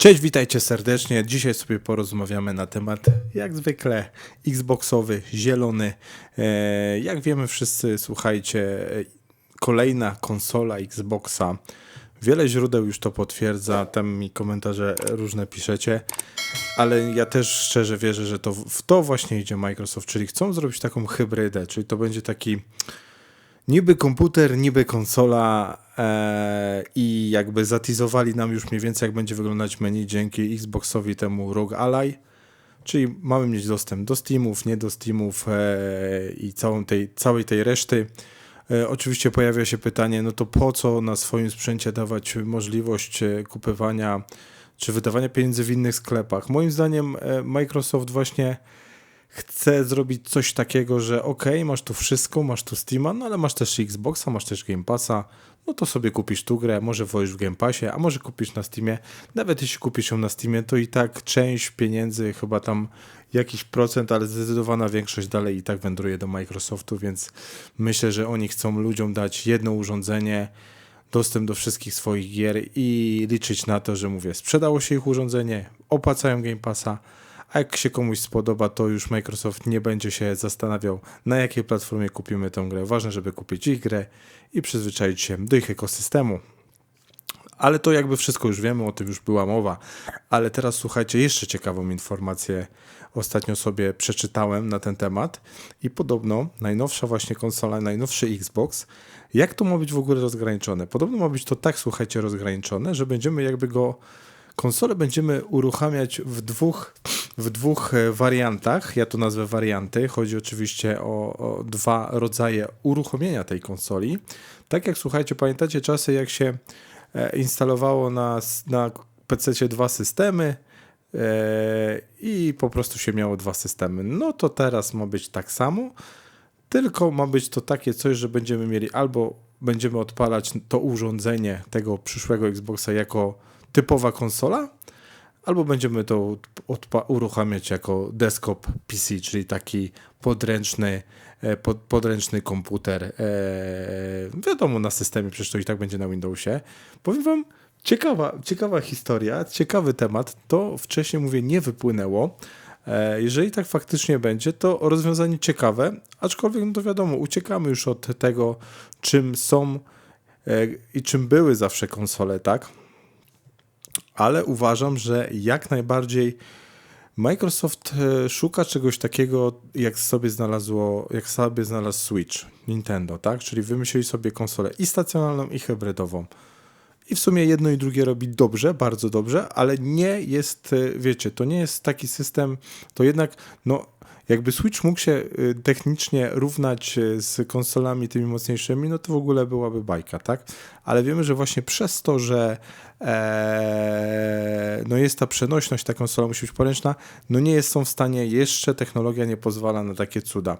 Cześć, witajcie serdecznie. Dzisiaj sobie porozmawiamy na temat, jak zwykle, Xboxowy, zielony. E, jak wiemy wszyscy, słuchajcie, kolejna konsola Xboxa. Wiele źródeł już to potwierdza, tam mi komentarze różne piszecie, ale ja też szczerze wierzę, że to w to właśnie idzie Microsoft, czyli chcą zrobić taką hybrydę, czyli to będzie taki niby komputer, niby konsola e, i jakby zatizowali nam już mniej więcej jak będzie wyglądać menu dzięki Xboxowi temu Rogue Ally, czyli mamy mieć dostęp do Steamów, nie do Steamów e, i całą tej, całej tej reszty. E, oczywiście pojawia się pytanie, no to po co na swoim sprzęcie dawać możliwość e, kupywania czy wydawania pieniędzy w innych sklepach? Moim zdaniem e, Microsoft właśnie chce zrobić coś takiego, że ok, masz tu wszystko, masz tu Steama, no ale masz też Xboxa, masz też Game Passa, no to sobie kupisz tu grę, może wolisz w Game Passie, a może kupisz na Steamie. Nawet jeśli kupisz ją na Steamie, to i tak część pieniędzy, chyba tam jakiś procent, ale zdecydowana większość dalej i tak wędruje do Microsoftu, więc myślę, że oni chcą ludziom dać jedno urządzenie, dostęp do wszystkich swoich gier i liczyć na to, że mówię, sprzedało się ich urządzenie, opłacają Game Passa, a jak się komuś spodoba, to już Microsoft nie będzie się zastanawiał, na jakiej platformie kupimy tę grę. Ważne, żeby kupić ich grę i przyzwyczaić się do ich ekosystemu. Ale to jakby wszystko już wiemy, o tym już była mowa. Ale teraz słuchajcie, jeszcze ciekawą informację ostatnio sobie przeczytałem na ten temat i podobno najnowsza właśnie konsola, najnowszy Xbox, jak to ma być w ogóle rozgraniczone? Podobno ma być to tak, słuchajcie, rozgraniczone, że będziemy jakby go, konsolę będziemy uruchamiać w dwóch w dwóch e, wariantach. Ja to nazwę warianty. Chodzi oczywiście o, o, dwa rodzaje uruchomienia tej konsoli. Tak jak słuchajcie, pamiętacie czasy, jak się e, instalowało na, na PC dwa systemy e, i po prostu się miało dwa systemy. No to teraz ma być tak samo, tylko ma być to takie coś, że będziemy mieli albo będziemy odpalać to urządzenie tego przyszłego Xboxa jako typowa konsola, albo będziemy to uruchamiać jako desktop PC, czyli taki podręczny, e, pod, podręczny komputer. E, wiadomo, na systemie, przecież to i tak będzie na Windowsie. Powiem Wam, ciekawa, ciekawa historia, ciekawy temat. To wcześniej, mówię, nie wypłynęło. E, jeżeli tak faktycznie będzie, to rozwiązanie ciekawe, aczkolwiek no to wiadomo, uciekamy już od tego, czym są i czym były zawsze konsole, tak? Ale uważam, że jak najbardziej Microsoft e, szuka czegoś takiego, jak sobie znalazło, jak sobie znalazł Switch, Nintendo, tak? Czyli wymyślili sobie konsolę i stacjonarną, i hybrydową. I w sumie jedno i drugie robi dobrze, bardzo dobrze, ale nie jest, e, wiecie, to nie jest taki system, to jednak, no, jakby Switch mógł się y, technicznie równać y, z konsolami tymi mocniejszymi, no to w ogóle byłaby bajka, tak? Ale wiemy, że właśnie przez to, że e, no jest ta przenośność, ta konsola musi być poręczna, no nie są w stanie, jeszcze technologia nie pozwala na takie cuda.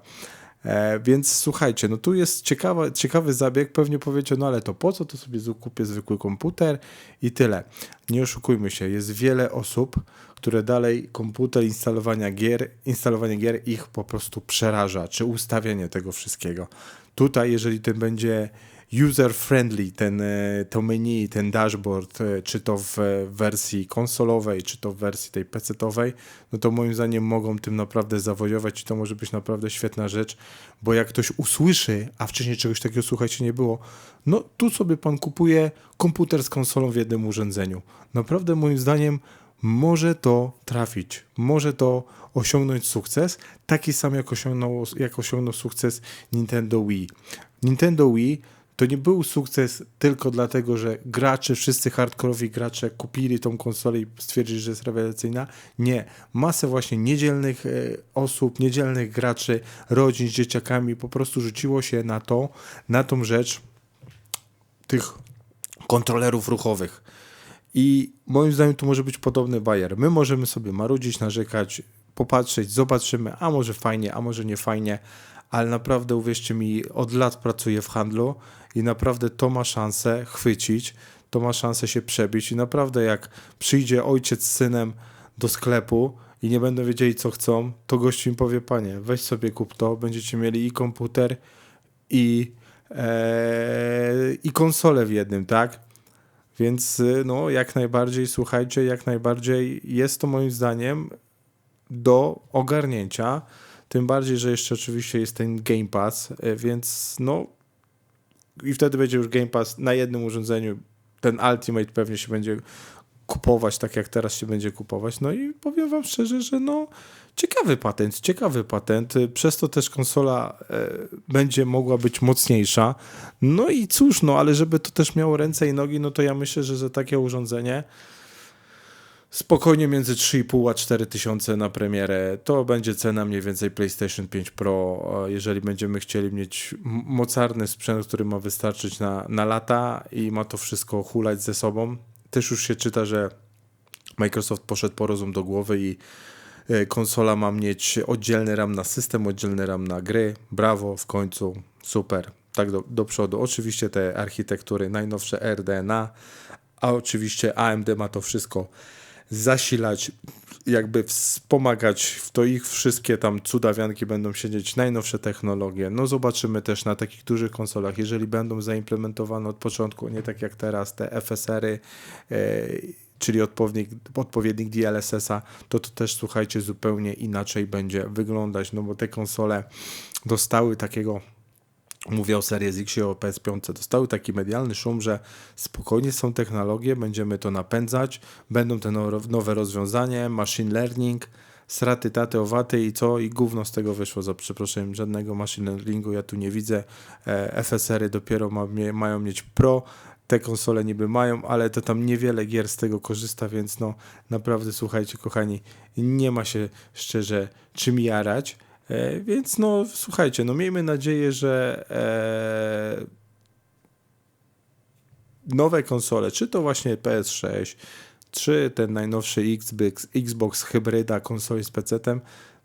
E, więc słuchajcie, no tu jest ciekawa, ciekawy zabieg. Pewnie powiecie, no ale to po co to sobie kupię zwykły komputer i tyle. Nie oszukujmy się, jest wiele osób, które dalej komputer instalowania gier, instalowanie gier ich po prostu przeraża, czy ustawienie tego wszystkiego. Tutaj, jeżeli ten będzie user-friendly, ten, e, to menu, ten dashboard, e, czy to w wersji konsolowej, czy to w wersji tej PC-owej, no to moim zdaniem mogą tym naprawdę zawojować i to może być naprawdę świetna rzecz, bo jak ktoś usłyszy, a wcześniej czegoś takiego słuchajcie nie było, no tu sobie pan kupuje komputer z konsolą w jednym urządzeniu. Naprawdę moim zdaniem może to trafić, może to osiągnąć sukces, taki sam jak osiągnął, jak osiągnął sukces Nintendo Wii. Nintendo Wii to nie był sukces tylko dlatego, że gracze, wszyscy hardkorowi gracze kupili tą konsolę i stwierdzili, że jest rewelacyjna. Nie. Masę właśnie niedzielnych e, osób, niedzielnych graczy, rodzin z dzieciakami po prostu rzuciło się na to, na tą rzecz tych kontrolerów ruchowych. I moim zdaniem tu może być podobny bajer. My możemy sobie marudzić, narzekać, popatrzeć, zobaczymy, a może fajnie, a może nie fajnie, ale naprawdę uwierzcie mi, od lat pracuję w handlu i naprawdę to ma szansę chwycić, to ma szansę się przebić i naprawdę jak przyjdzie ojciec z synem do sklepu i nie będą wiedzieli co chcą, to gościu im powie, panie, weź sobie kup to, będziecie mieli i komputer i, e, i konsolę w jednym, tak? Więc y, no, jak najbardziej, słuchajcie, jak najbardziej jest to moim zdaniem do ogarnięcia. Tym bardziej, że jeszcze oczywiście jest ten Game Pass, y, więc no i wtedy będzie już Game Pass na jednym urządzeniu. Ten Ultimate pewnie się będzie kupować tak jak teraz się będzie kupować. No i powiem wam szczerze, że no ciekawy patent, ciekawy patent. Przez to też konsola e, będzie mogła być mocniejsza. No i cóż, no ale żeby to też miało ręce i nogi, no to ja myślę, że za takie urządzenie spokojnie między 3,5 a 4 tysiące na premierę. To będzie cena mniej więcej PlayStation 5 Pro, e, jeżeli będziemy chcieli mieć mocarny sprzęt, który ma wystarczyć na, na lata i ma to wszystko hulać ze sobą. Też już się czyta, że Microsoft poszedł po rozum do głowy i e, konsola ma mieć oddzielny RAM na system, oddzielny RAM na gry. Brawo, w końcu, super. Tak do, do przodu. Oczywiście te architektury najnowsze RDNA, a oczywiście AMD ma to wszystko zasilać, jakby wspomagać w to ich wszystkie tam cudawianki będą siedzieć, najnowsze technologie. No zobaczymy też na takich dużych konsolach, jeżeli będą zaimplementowane od początku, nie tak jak teraz te FSR-y, e, czyli odpowiednik, odpowiednik DLSS-a, to to też słuchajcie zupełnie inaczej będzie wyglądać, no bo te konsole dostały takiego Mówię o Series X i o PS5. Dostały taki medialny szum, że spokojnie są technologie, będziemy to napędzać, będą te no- nowe rozwiązania, machine learning, sraty, taty, owaty i co? I gówno z tego wyszło, za przeproszeniem, żadnego machine learningu ja tu nie widzę. E, FSR-y dopiero ma, mają mieć pro, te konsole niby mają, ale to tam niewiele gier z tego korzysta, więc no naprawdę słuchajcie kochani, nie ma się szczerze czym jarać. E, Więc no słuchajcie, no miejmy nadzieję, że e, nowe konsole, czy to właśnie PS6, czy ten najnowszy Xbox, Xbox hybryda konsoli z PC-tem,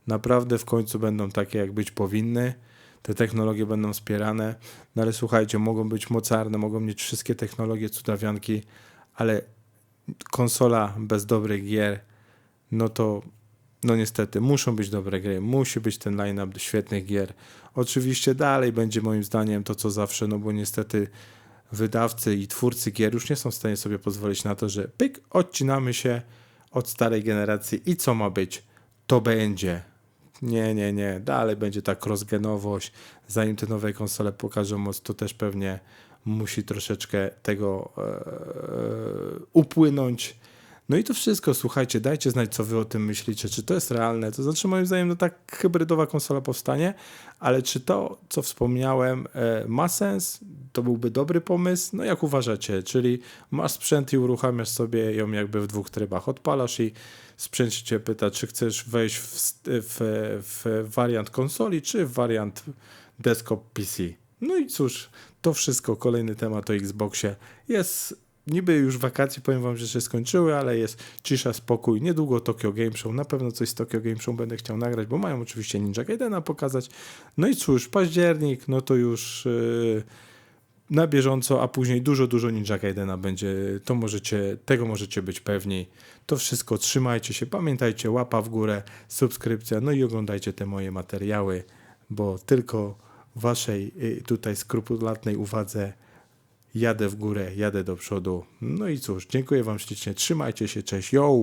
naprawdę w końcu będą takie, jak być powinny. Te technologie będą wspierane, no ale słuchajcie, mogą być mocarne, mogą mieć wszystkie technologie cudawianki, ale konsola bez dobrych gier, no to no niestety, muszą być dobre gry, musi być ten line-up świetnych gier. Oczywiście dalej będzie moim zdaniem to, co zawsze, no bo niestety wydawcy i twórcy gier już nie są w stanie sobie pozwolić na to, że pyk, odcinamy się od starej generacji i co ma być, to będzie. Nie, nie, nie, dalej będzie ta crossgenowość, zanim te nowe konsole pokażą moc, to też pewnie musi troszeczkę tego e, upłynąć. No i to wszystko, słuchajcie, dajcie znać, co wy o tym myślicie, czy to jest realne. To znaczy, moim zdaniem, no tak hybrydowa konsola powstanie, ale czy to, co wspomniałem, e, ma sens? To byłby dobry pomysł? No jak uważacie? Czyli masz sprzęt i uruchamiasz sobie ją jakby w dwóch trybach. Odpalasz i sprzęt cię pyta, czy chcesz wejść w, w, w wariant konsoli, czy w wariant desktop PC. No i cóż, to wszystko, kolejny temat o Xboxie. Jest niby już wakacje, powiem wam, że się skończyły, ale jest cisza, spokój. Niedługo Tokyo Game Show. Na pewno coś z Tokyo Game Show będę chciał nagrać, bo mają oczywiście Ninja Gaidena pokazać. No i cóż, październik, no to już yy, na bieżąco, a później dużo, dużo Ninja Gaidena będzie. To możecie, tego możecie być pewni. To wszystko, trzymajcie się, pamiętajcie, łapa w górę, subskrypcja, no i oglądajcie te moje materiały, bo tylko waszej yy, tutaj skrupulatnej uwadze jadę w górę, jadę do przodu. No i cóż, dziękuję Wam ślicznie, trzymajcie się, cześć, yo!